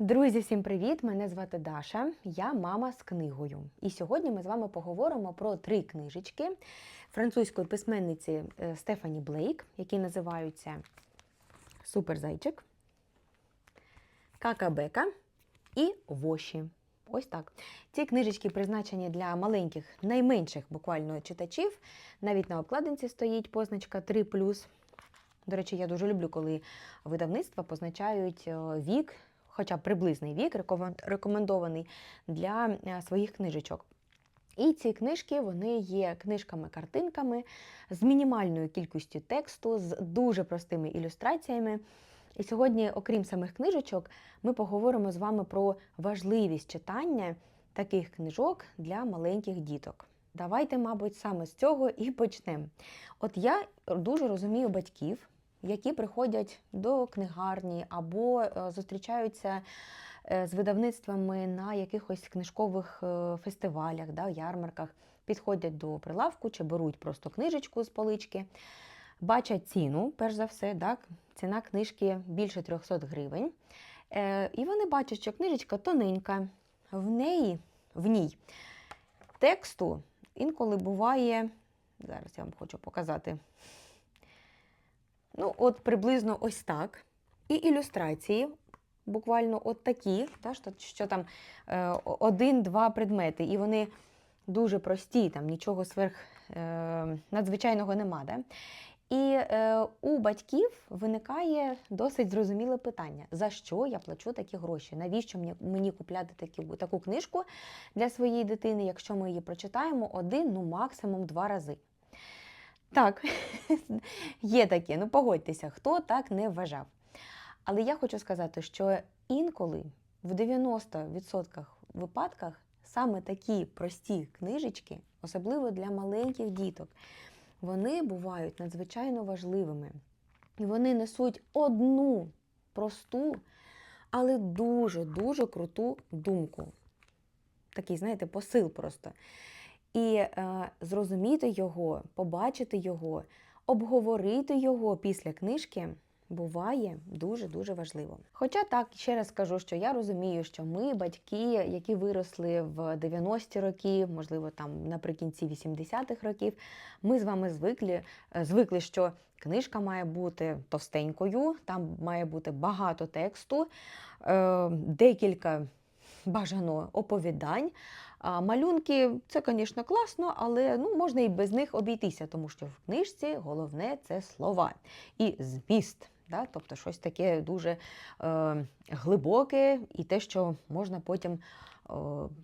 Друзі, всім привіт! Мене звати Даша, я мама з книгою. І сьогодні ми з вами поговоримо про три книжечки французької письменниці е, Стефані Блейк, які називаються Суперзайчик, Какабека і Воші. Ось так. Ці книжечки призначені для маленьких, найменших буквально читачів. Навіть на обкладинці стоїть позначка 3. До речі, я дуже люблю, коли видавництва позначають е, вік, хоча приблизний вік, рекомен- рекомендований для е, своїх книжечок. І ці книжки вони є книжками-картинками з мінімальною кількістю тексту, з дуже простими ілюстраціями. І сьогодні, окрім самих книжечок, ми поговоримо з вами про важливість читання таких книжок для маленьких діток. Давайте, мабуть, саме з цього і почнемо. От я дуже розумію батьків, які приходять до книгарні або е, зустрічаються е, з видавництвами на якихось книжкових е, фестивалях, да, ярмарках, підходять до прилавку чи беруть просто книжечку з полички, бачать ціну, перш за все, так, ціна книжки більше 300 гривень. І вони бачать, що книжечка тоненька, в неї, в ній тексту інколи буває. Зараз я вам хочу показати. Ну, от приблизно ось так. І ілюстрації, буквально от такі, та, що, там е, один-два предмети, і вони дуже прості, там нічого сверх е, надзвичайного нема. Да? І е, у батьків виникає досить зрозуміле питання: за що я плачу такі гроші? Навіщо мені, мені купляти такі, таку книжку для своєї дитини, якщо ми її прочитаємо один, ну максимум два рази? Так, є таке, ну погодьтеся, хто так не вважав. Але я хочу сказати, що інколи в 90% випадках саме такі прості книжечки, особливо для маленьких діток, вони бувають надзвичайно важливими. І вони несуть одну просту, але дуже-дуже круту думку. Такий, знаєте, посил просто. І е, зрозуміти його, побачити його, обговорити його після книжки буває дуже-дуже важливо. Хоча так, ще раз скажу, що я розумію, що ми, батьки, які виросли в 90-ті роки, можливо, там наприкінці 80-х років, ми з вами звикли, е, звикли, що книжка має бути товстенькою, там має бути багато тексту, е, декілька бажано оповідань. А малюнки це, звісно, класно, але ну, можна і без них обійтися, тому що в книжці головне це слова і зміст. Да? Тобто щось таке дуже е, глибоке і те, що можна потім е,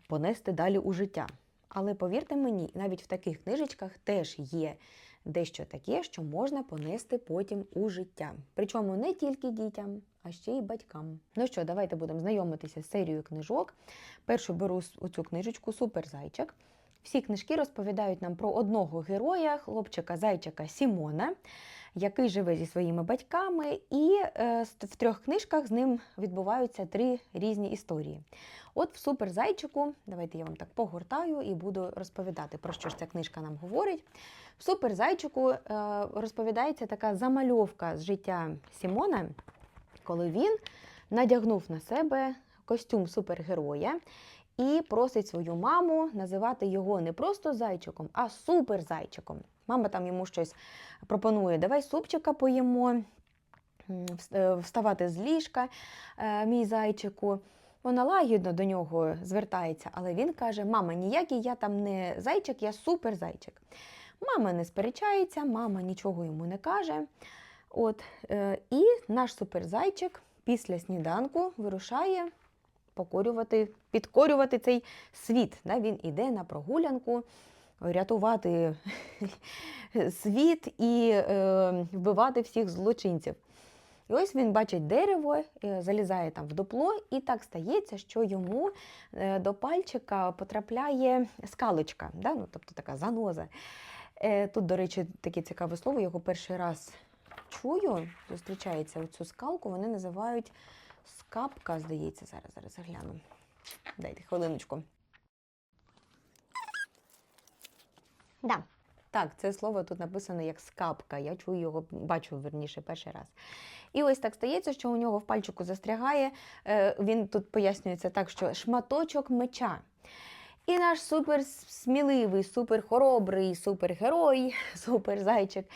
понести далі у життя. Але повірте мені, навіть в таких книжечках теж є дещо таке, що можна понести потім у життя. Причому не тільки дітям, а ще й батькам. Ну що, давайте будемо знайомитися з серією книжок. Першу беру оцю книжечку Суперзайчик. Всі книжки розповідають нам про одного героя, хлопчика-зайчика Сімона, який живе зі своїми батьками, і е, в трьох книжках з ним відбуваються три різні історії. От в Суперзайчику, давайте я вам так погортаю і буду розповідати, про що ж ця книжка нам говорить. В Суперзайчику е, розповідається така замальовка з життя Сімона, коли він надягнув на себе костюм супергероя і просить свою маму називати його не просто зайчиком, а суперзайчиком. Мама там йому щось пропонує: давай супчика поїмо, е, вставати з ліжка, е, мій зайчику. Вона лагідно до нього звертається, але він каже: Мама, ніякий я там не зайчик, я суперзайчик. Мама не сперечається, мама нічого йому не каже. От, е, і наш суперзайчик після сніданку вирушає покорювати, підкорювати цей світ. Да? Він іде на прогулянку, рятувати світ і е, вбивати всіх злочинців. І ось він бачить дерево, е, залізає там в дупло, і так стається, що йому е, до пальчика потрапляє скалочка, да? ну, тобто така заноза. Е, Тут, до речі, таке цікаве слово, його перший раз чую, зустрічається цю скалку, вони називають скапка, здається, зараз, зараз загляну. Дайте хвилиночку. Да. Так, це слово тут написано як скапка. Я чую його, бачу верніше перший раз. І ось так стається, що у нього в пальчику застрягає. е, Він тут пояснюється так, що шматочок меча. І наш супер сміливий, супер хоробрий, супергерой, суперзайчик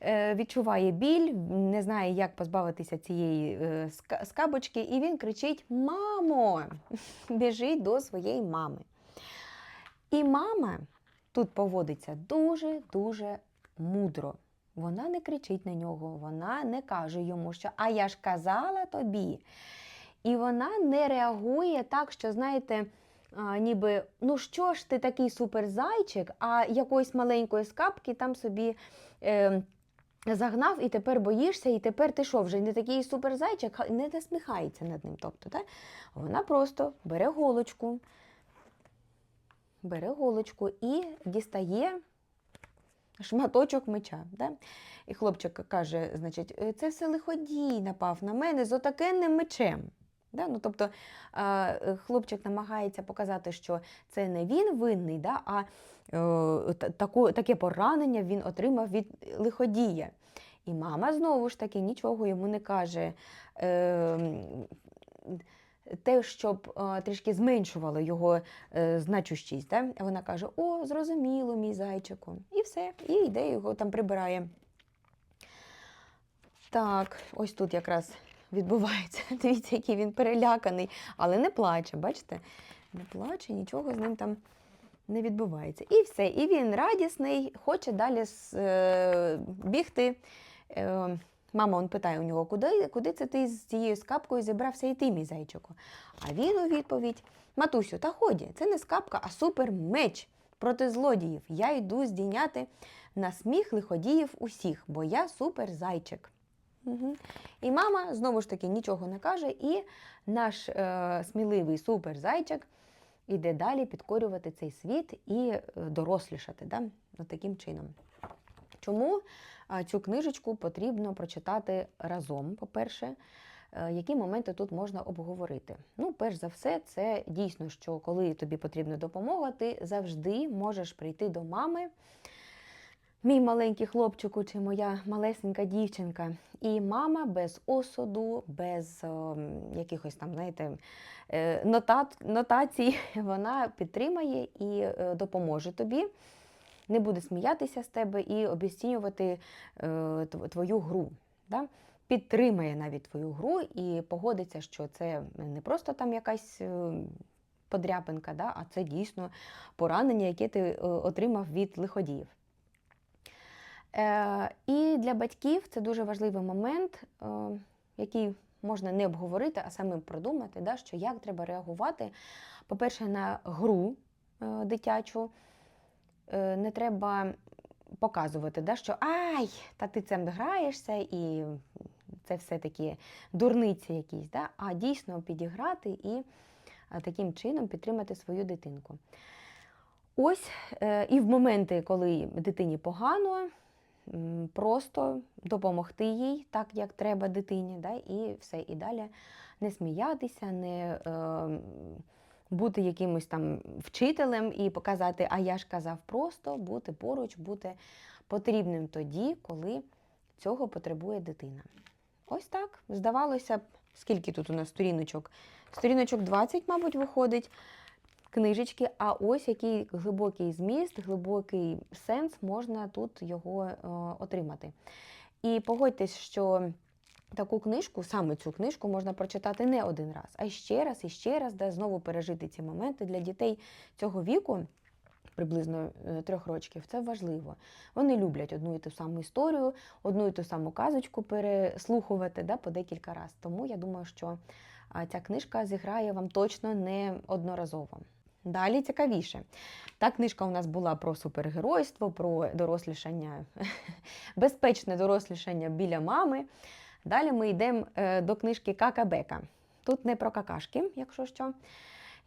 е, відчуває біль, не знає, як позбавитися цієї е, скабочки, і він кричить: Мамо! Біжить до своєї мами. І мама тут поводиться дуже-дуже мудро. Вона не кричить на нього, вона не каже йому, що а я ж казала тобі. І вона не реагує так, що, знаєте, ніби ну що ж ти такий суперзайчик, а якоїсь маленької скапки там собі. Е, Загнав і тепер боїшся, і тепер ти що, вже не такий суперзайчик, не насміхається над ним. Тобто, так? Вона просто бере голочку, бере голочку і дістає шматочок меча. Да? І хлопчик каже: значить, «Е, це все лиходій напав на мене з отакенним мечем. Да? Ну, тобто е, хлопчик намагається показати, що це не він винний, да? а е, таку, таке поранення він отримав від лиходія. І мама знову ж таки нічого йому не каже. Е, те, щоб е, трішки зменшувало його значущість. Да? Вона каже: О, зрозуміло, мій зайчику. І все, і йде його там прибирає. Так, ось тут якраз відбувається. Дивіться, який він переляканий, але не плаче, бачите? Не плаче, нічого з ним там не відбувається. І все. І він радісний, хоче далі е, бігти. Е, Мама он питає у нього, куди, куди це ти з цією скапкою зібрався йти, мій зайчику? А він у відповідь: Матусю, та ході, це не скапка, а супермеч проти злодіїв. Я йду здійняти на сміх лиходіїв усіх, бо я суперзайчик. Угу. І мама знову ж таки нічого не каже, і наш е, сміливий суперзайчик іде далі підкорювати цей світ і е, дорослішати да? От таким чином. Чому а, цю книжечку потрібно прочитати разом, по-перше, Е, які моменти тут можна обговорити? Ну, перш за все, це дійсно, що коли тобі потрібна допомога, ти завжди можеш прийти до мами, мій маленький хлопчику чи моя малесенька дівчинка. І мама без осуду, без ем, якихось там, знаєте, е, нотат, нотацій, вона підтримає і е, допоможе тобі. Не буде сміятися з тебе і обіцінювати е, твою гру. Да? Підтримає навіть твою гру і погодиться, що це не просто там якась е, подряпинка, да? а це дійсно поранення, яке ти е, отримав від лиходіїв. Е, і для батьків це дуже важливий момент, е, який можна не обговорити, а самим продумати, да, що як треба реагувати, по-перше, на гру е, дитячу. Не треба показувати, да, що ай, та ти цим граєшся, і це все такі дурниці якісь, да, а дійсно підіграти і таким чином підтримати свою дитинку. Ось і в моменти, коли дитині погано, просто допомогти їй так, як треба дитині, да, і все, і далі не сміятися, не е, бути якимось там вчителем і показати, а я ж казав просто бути поруч, бути потрібним тоді, коли цього потребує дитина. Ось так. Здавалося б, скільки тут у нас сторіночок? Сторіночок 20, мабуть, виходить книжечки, а ось який глибокий зміст, глибокий сенс можна тут його е, отримати. І погодьтесь, що таку книжку, саме цю книжку, можна прочитати не один раз, а ще раз і ще раз, де знову пережити ці моменти для дітей цього віку. Приблизно е, трьох років, це важливо. Вони люблять одну і ту саму історію, одну і ту саму казочку переслухувати да, по декілька разів. Тому я думаю, що ця книжка зіграє вам точно не одноразово. Далі цікавіше. Та книжка у нас була про супергеройство, про дорослішання, безпечне дорослішання біля мами. Далі ми йдемо е, до книжки Кака-Бека. Тут не про какашки, якщо що,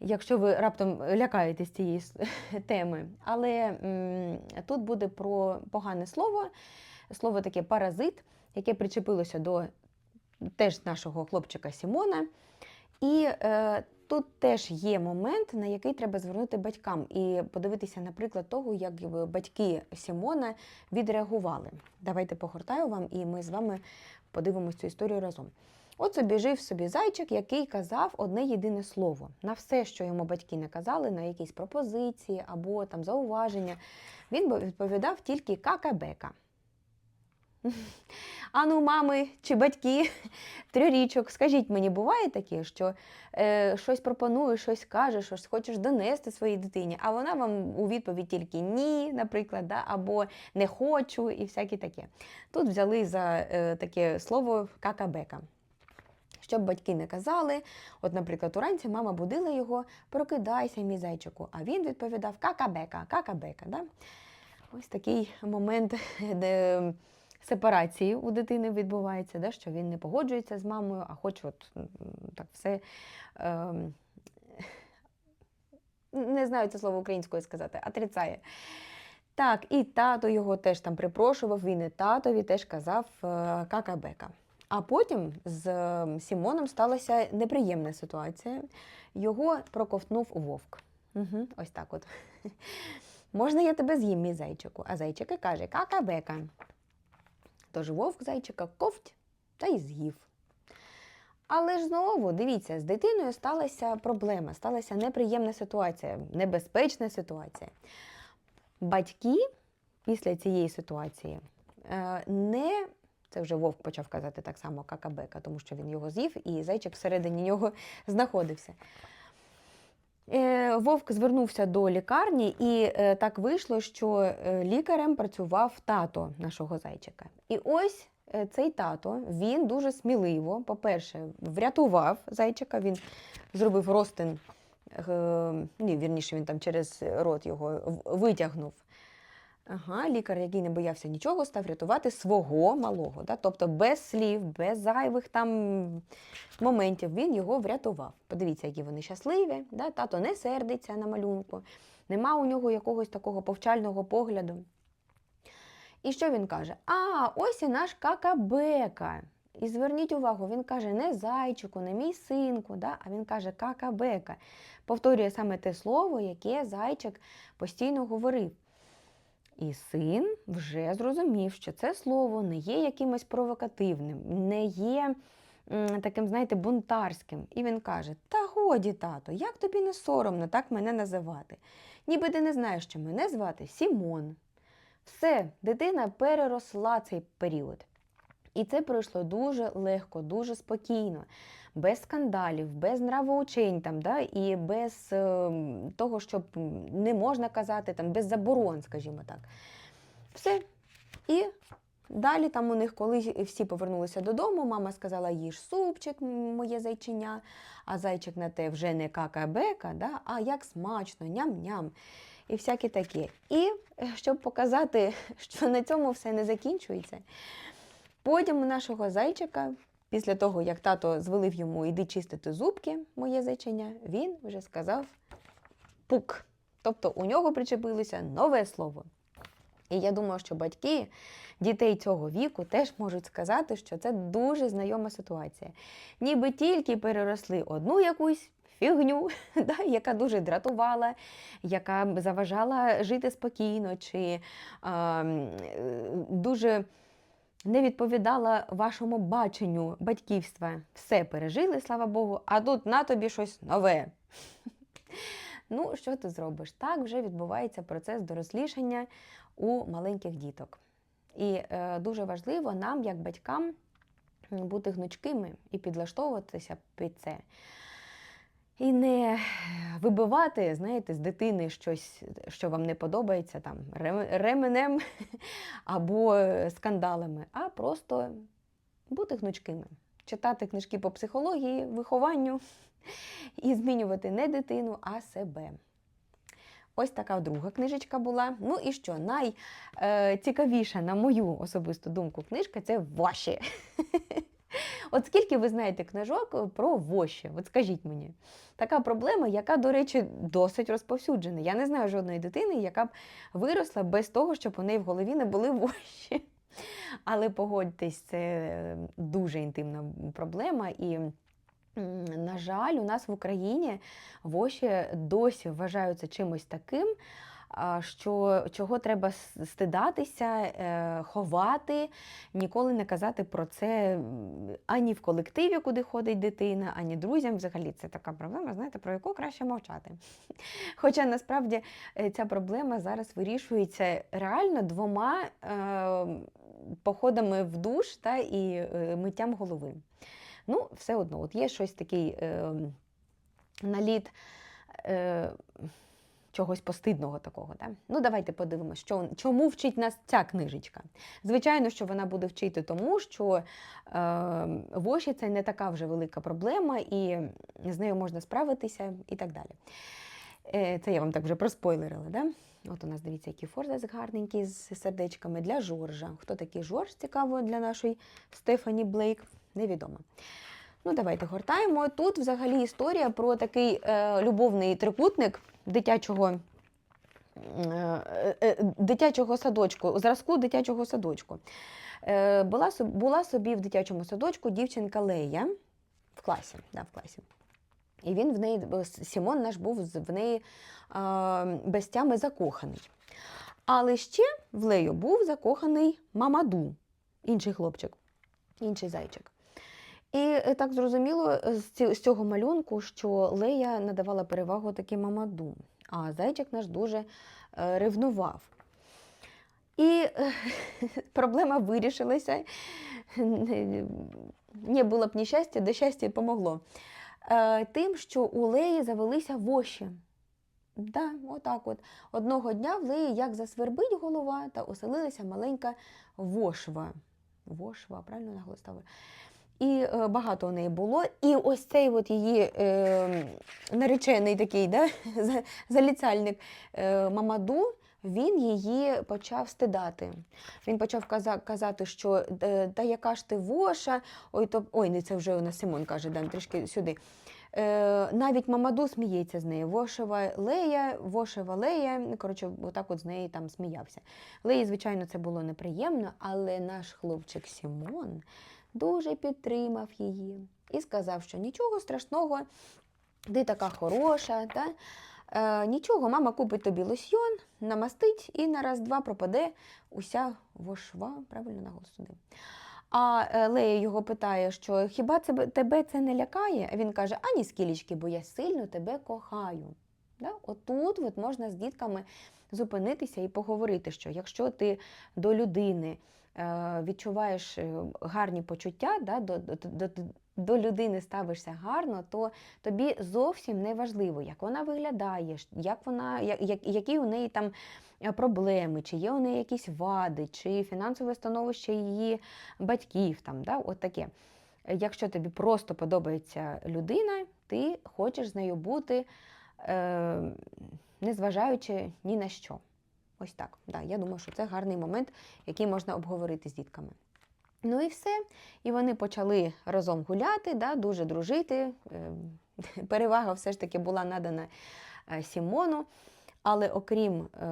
якщо ви раптом лякаєтесь цієї теми. Але м, тут буде про погане слово, слово таке паразит, яке причепилося до теж нашого хлопчика Сімона. І е, тут теж є момент, на який треба звернути батькам і подивитися, наприклад, того, як батьки Сімона відреагували. Давайте погортаю вам, і ми з вами подивимося цю історію разом. От собі жив собі зайчик, який казав одне єдине слово на все, що йому батьки не казали, на якісь пропозиції або там зауваження. Він відповідав тільки кака-бека. Ану, мами чи батьки трирічок, скажіть мені, буває таке, що е, щось пропонуєш, щось кажеш, щось хочеш донести своїй дитині, а вона вам у відповідь тільки ні, наприклад, да, або не хочу, і всяке таке. Тут взяли за е, таке слово кака-бека. Щоб батьки не казали, от, наприклад, уранці мама будила його, прокидайся, мій зайчику, а він відповідав кака-бека, кака-бека. Да? Ось такий момент, де сепарації у дитини відбувається, да, що він не погоджується з мамою, а хоче от так все. Е, не знаю це слово українською сказати, отрицає. Так, і тато його теж там припрошував, він і татові теж казав е, кака-бека. А потім з Сімоном сталася неприємна ситуація. Його проковтнув вовк. Угу, ось так от. Можна я тебе з'їм, мій зайчику? А зайчик і каже кака-бека. Тож вовк зайчика ковть та й з'їв. Але ж знову, дивіться, з дитиною сталася проблема, сталася неприємна ситуація, небезпечна ситуація. Батьки після цієї ситуації е, не це вже вовк почав казати так само какабека, тому що він його з'їв, і зайчик всередині нього знаходився. Е, Вовк звернувся до лікарні, і е, так вийшло, що е, лікарем працював тато нашого зайчика. І ось цей тато він дуже сміливо, по-перше, врятував зайчика, він зробив розтин, ні, вірніше, він там через рот його витягнув. Ага, лікар, який не боявся нічого, став рятувати свого малого. Да? Тобто без слів, без зайвих там моментів він його врятував. Подивіться, які вони щасливі. Да? Тато не сердиться на малюнку, нема у нього якогось такого повчального погляду. І що він каже? А, ось і наш какабека. І зверніть увагу, він каже не зайчику, не мій синку, да? а він каже какабека. Повторює саме те слово, яке зайчик постійно говорив. І син вже зрозумів, що це слово не є якимось провокативним, не є таким, знаєте, бунтарським. І він каже: Та годі, тато, як тобі не соромно так мене називати? Ніби ти не знаєш, що мене звати Сімон. Все, дитина переросла цей період. І це пройшло дуже легко, дуже спокійно, без скандалів, без нравоучень там, да, і без е, того, щоб не можна казати, там, без заборон, скажімо так. Все. І далі там у них, коли всі повернулися додому, мама сказала, їж супчик, моє зайчиня, а зайчик на те вже не кака-бека, да, а як смачно, ням-ням. І всяке таке. І е, щоб показати, що на цьому все не закінчується. Потім у нашого зайчика, після того, як тато звелив йому іди чистити зубки, моє зайчиня, він вже сказав пук. Тобто у нього причепилося нове слово. І я думаю, що батьки дітей цього віку теж можуть сказати, що це дуже знайома ситуація. Ніби тільки переросли одну якусь фігню, да, яка дуже дратувала, яка заважала жити спокійно, чи а, е, дуже не відповідала вашому баченню батьківства. Все пережили, слава Богу, а тут на тобі щось нове. Ну, що ти зробиш? Так вже відбувається процес дорослішання у маленьких діток. І е, дуже важливо нам, як батькам, бути гнучкими і підлаштовуватися під це. І не вибивати, знаєте, з дитини щось, що вам не подобається, там ременем або е, скандалами, а просто бути гнучкими, читати книжки по психології, вихованню і змінювати не дитину, а себе. Ось така друга книжечка була. Ну і що, найцікавіша, на мою особисту думку, книжка це ваші. От скільки ви знаєте книжок про воші? От скажіть мені. Така проблема, яка, до речі, досить розповсюджена. Я не знаю жодної дитини, яка б виросла без того, щоб у неї в голові не були воші. Але погодьтесь, це е, дуже інтимна проблема, і на жаль, у нас в Україні воші досі вважаються чимось таким, що чого треба стидатися, е, ховати, ніколи не казати про це ані в колективі, куди ходить дитина, ані друзям. Взагалі це така проблема, знаєте, про яку краще мовчати. Хоча насправді е, ця проблема зараз вирішується реально двома е, походами в душ та і е, миттям голови. Ну, все одно, от є щось такий е, наліт е, чогось постидного такого. Да? Ну, давайте подивимося, що, чому вчить нас ця книжечка. Звичайно, що вона буде вчити тому, що е, воші це не така вже велика проблема, і з нею можна справитися і так далі. Е, Це я вам так вже проспойлерила. Да? От у нас дивіться, який форзац гарненький з сердечками для Жоржа. Хто такий Жорж цікаво для нашої Стефані Блейк? Невідомо. Ну, давайте гортаємо. Тут взагалі історія про такий е, любовний трикутник дитячого, е, е, дитячого садочку, зразку дитячого садочку. Е, була, була собі в дитячому садочку дівчинка Лея в класі. Да, в класі. І він в неї, Сімон наш був в неї е, без тями закоханий. Але ще в Лею був закоханий Мамаду, інший хлопчик, інший зайчик. І е, так зрозуміло з цього малюнку, що Лея надавала перевагу таки Мамаду, а зайчик наш дуже е, ревнував. І е, проблема вирішилася. Не було б нещастя, де щастя помогло. Е, Тим, що у Леї завелися воші. Да, отак от. Одного дня в Леї як засвербить голова, та оселилася маленька вошва. Вошва, правильно наголос ставлю? І е, багато у неї було. І ось цей от її е, наречений такий да, заліцяльник е, Мамаду, він її почав стидати. Він почав казати, що е, та яка ж ти воша, ой, то, ой, не це вже у нас Симон каже, дан трішки сюди. Е, навіть Мамаду сміється з неї. Вошева Лея, Вошева Лея. Коротше, отак от з неї там сміявся. Леї, звичайно, це було неприємно, але наш хлопчик Сімон дуже підтримав її і сказав, що нічого страшного, ти така хороша. Та? Е, нічого, мама купить тобі лосьйон, намастить і на раз-два пропаде уся вошва, правильно наголос сюди. А е, Лея його питає, що хіба це, тебе це не лякає? А він каже, ані скілічки, бо я сильно тебе кохаю. Да? Отут от можна з дітками зупинитися і поговорити, що якщо ти до людини відчуваєш е, гарні почуття, да, до, до, до, людини ставишся гарно, то тобі зовсім не важливо, як вона виглядає, як вона, як, як- які у неї там е, проблеми, чи є у неї якісь вади, чи фінансове становище її батьків. Там, да, от таке. Е, Якщо тобі просто подобається людина, ти хочеш з нею бути, е, незважаючи ні на що. Ось так. Да, я думаю, що це гарний момент, який можна обговорити з дітками. Ну і все. І вони почали разом гуляти, да, дуже дружити. Е, Перевага все ж таки була надана е, Сімону. Але окрім, е,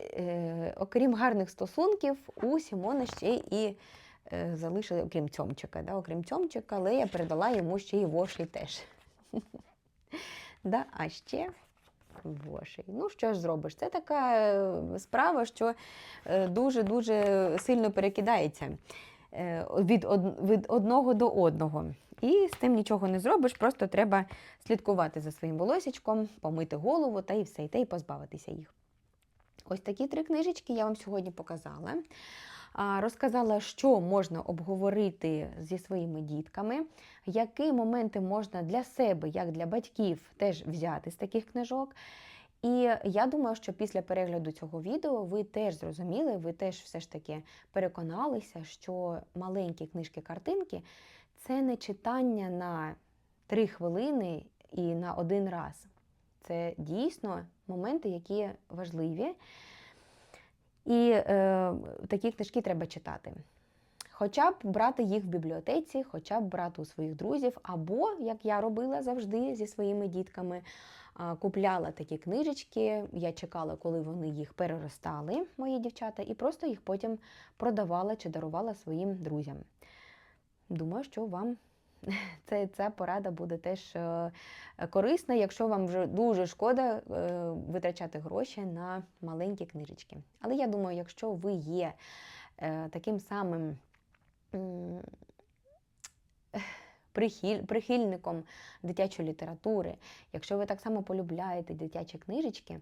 е, окрім гарних стосунків, у Сімона ще і залишили, окрім Цьомчика. Да, окрім Цьомчика, Лея передала йому ще й вошей теж. Да, а ще вошей. Ну, що ж зробиш? Це така е, справа, що е, дуже-дуже сильно перекидається е, від, від одного до одного. І з цим нічого не зробиш, просто треба слідкувати за своїм волосічком, помити голову та і все, і та й позбавитися їх. Ось такі три книжечки я вам сьогодні показала. Розказала, що можна обговорити зі своїми дітками, які моменти можна для себе, як для батьків, теж взяти з таких книжок. І я думаю, що після перегляду цього відео ви теж зрозуміли, ви теж все ж таки переконалися, що маленькі книжки-картинки це не читання на три хвилини і на один раз. Це дійсно моменти, які важливі. І е, такі книжки треба читати. Хоча б брати їх в бібліотеці, хоча б брати у своїх друзів, або, як я робила завжди зі своїми дітками, купляла такі книжечки, я чекала, коли вони їх переростали, мої дівчата, і просто їх потім продавала чи дарувала своїм друзям. Думаю, що вам це, ця порада буде теж е, корисна, якщо вам вже дуже шкода е, витрачати гроші на маленькі книжечки. Але я думаю, якщо ви є е, таким самим прихильником дитячої літератури, якщо ви так само полюбляєте дитячі книжечки,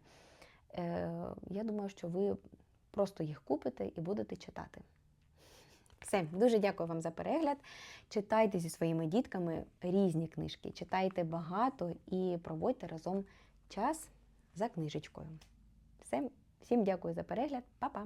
я думаю, що ви просто їх купите і будете читати. Все, дуже дякую вам за перегляд. Читайте зі своїми дітками різні книжки, читайте багато і проводьте разом час за книжечкою. Все, всім дякую за перегляд, Па-па!